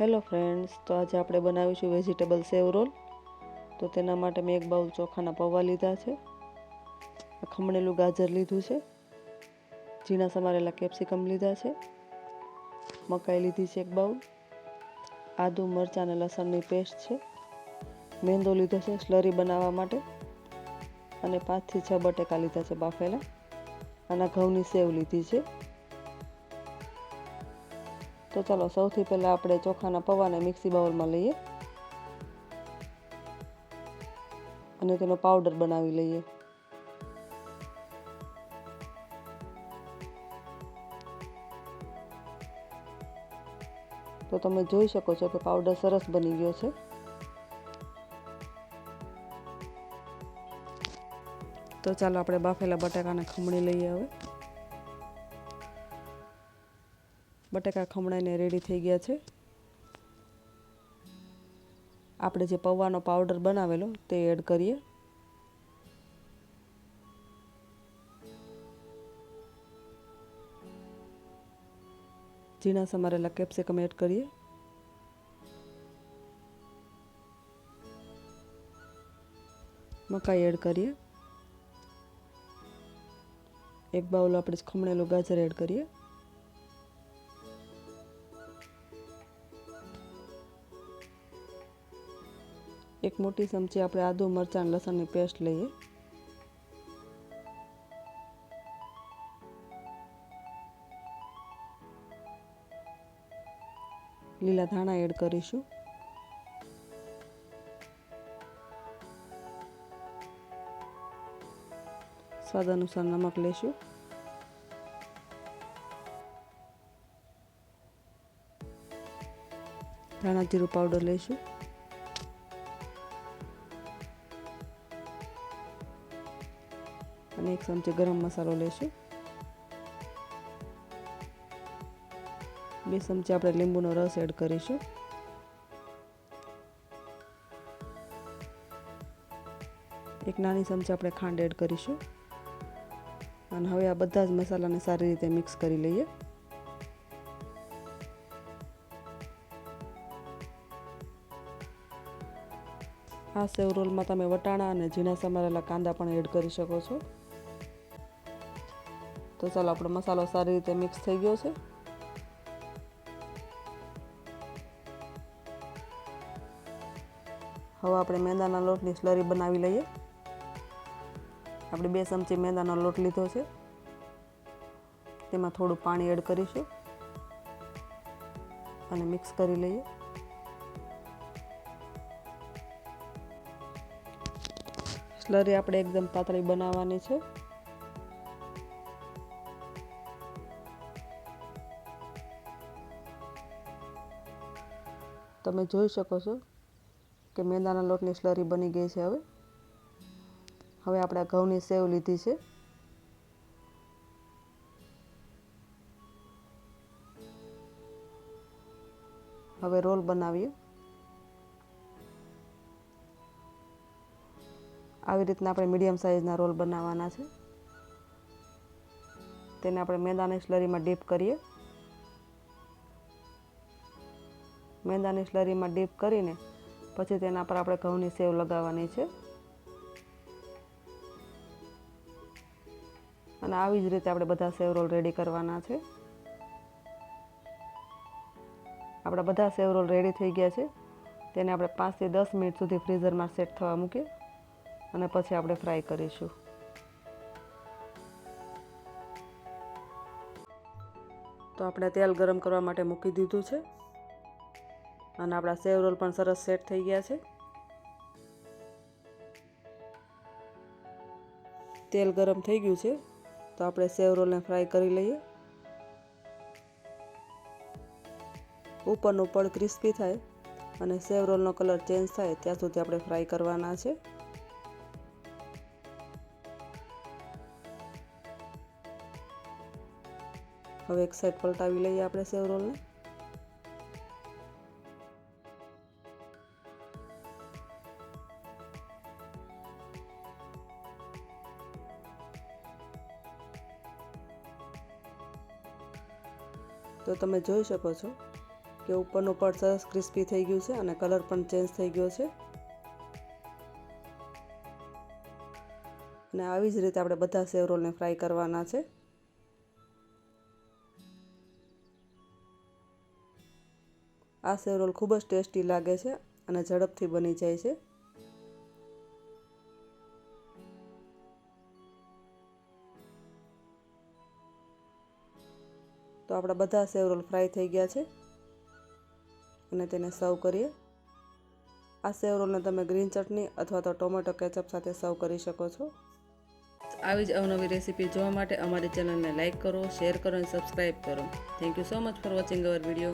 Hello friends, તો આજે આપણે બનાવીશું વેજીટેબલ સેવ રોલ. તો તેના માટે મેં એક બાઉલ ચોખાના પૌવા લીધા છે ખમણેલું ગાજર લીધું છે, ઝીણા સમારેલા કેપ્સિકમ લીધા છે, મકાઈ લીધી છે એક બાઉલ, આદુ, મરચાં અને લસણની પેસ્ટ છે, મેંદો લીધો છે સ્લરી બનાવવા માટે, અને પાંચથી છ બટેકા લીધા છે બાફેલા અને ઘઉંની સેવ લીધી છે. તો ચાલો, સૌથી પહેલાં આપણે ચોખાના પૌવાને મિક્સી બાઉલમાં લઈએ અને તેનો પાવડર બનાવી લઈએ. તો તમે જોઈ શકો છો કે પાવડર સરસ બની ગયો છે. તો ચાલો, આપણે બાફેલા બટાકાને ખમણી લઈએ હવે. બટાકા ખમણાઈને રેડી થઈ ગયા છે. આપણે જે પૌવાનો પાવડર બનાવેલો તે એડ કરીએ. ઝીણા સમારેલા કેપ્સિકમ એડ કરીએ. મકાઈ એડ કરીએ. એક બાઉલ આપણે ખમણેલું ગાજર એડ કરીએ. એક મોટી ચમચી આપણે આદુ, મરચાં લસણની પેસ્ટ લઈએ. લીલા ધાણા એડ કરીશું. સ્વાદ અનુસાર નમક લેશું. ધાણા જીરું પાવડર લઈશું અને એક ચમચી ગરમ મસાલો લેશું. બે ચમચી આપણે લીંબુનો રસ એડ કરીશું. એક નાની ચમચી આપણે ખાંડ એડ કરીશું. અને હવે આ બધા જ મસાલાને સારી રીતે મિક્સ કરી લઈએ. આ સેવ રોલમાં તમે વટાણા અને ઝીણા સમારેલા કાંદા પણ એડ કરી શકો છો. તો ચાલો આપણો મસાલો સારી રીતે મિક્સ થઈ ગયો છે. હવે આપણે મેંદાના લોટની સ્લરી બનાવી લઈએ. આપણે બે ચમચી મેંદાનો લોટ લીધો છે. તેમાં થોડું પાણી એડ કરીશું અને મિક્સ કરી લઈએ. સ્લરી આપણે એકદમ પાતળી બનાવવાની છે. તમે જોઈ શકો છો કે મેંદાના લોટની સ્લરી બની ગઈ છે હવે. હવે આપણે ઘઉંની સેવ લીધી છે. હવે રોલ બનાવીએ. આવી રીતના આપણે મીડિયમ સાઇઝના રોલ બનાવવાના છે. તેને આપણે મેંદાની સ્લરીમાં ડીપ કરીએ. મેંદાની સ્લરીમાં ડીપ કરીને પછી તેના પર આપણે ઘઉંની સેવ લગાવવાની છે. અને આવી જ રીતે આપણે બધા સેવ રોલ રેડી કરવાના છે. આપણા બધા સેવ રોલ રેડી થઈ ગયા છે. તેને આપણે પાંચથી દસ મિનિટ સુધી ફ્રીઝરમાં સેટ થવા મૂકીએ અને પછી આપણે ફ્રાય કરીશું. તો આપણે તેલ ગરમ કરવા માટે મૂકી દીધું છે. અને આપણા સેવ રોલ પણ સરસ સેટ થઈ ગયા છે. તેલ ગરમ થઈ ગયું છે, તો આપણે સેવ રોલને ફ્રાય કરી લઈએ. ઉપરનું પડ ક્રિસ્પી થાય અને સેવ રોલનો કલર ચેન્જ થાય ત્યાં સુધી આપણે ફ્રાય કરવાના છે. હવે એક સાઈડ પલટાવી લઈએ આપણે સેવ રોલને. તો તમે જોઈ શકો છો કે ઉપરનું પડ સરસ ક્રિસ્પી થઈ ગયું છે અને કલર પણ ચેન્જ થઈ ગયો છે. અને આવી જ રીતે આપણે બધા સેવરોલને ફ્રાય કરવાના છે. આ સેવરોલ ખૂબ જ ટેસ્ટી લાગે છે અને ઝડપથી બની જાય છે. તો આપણા બધા સેવ રોલ ફ્રાય થઈ ગયા છે. અને તેને સર્વ કરીએ. આ સેવ રોલને તમે ગ્રીન ચટણી અથવા તો ટોમેટો કેચઅપ સાથે સર્વ કરી શકો છો. આવી જ અવનવી રેસીપી જોવા માટે અમારી ચેનલને લાઇક કરો, શેર કરો અને સબસ્ક્રાઈબ કરો. Thank you so much for watching our video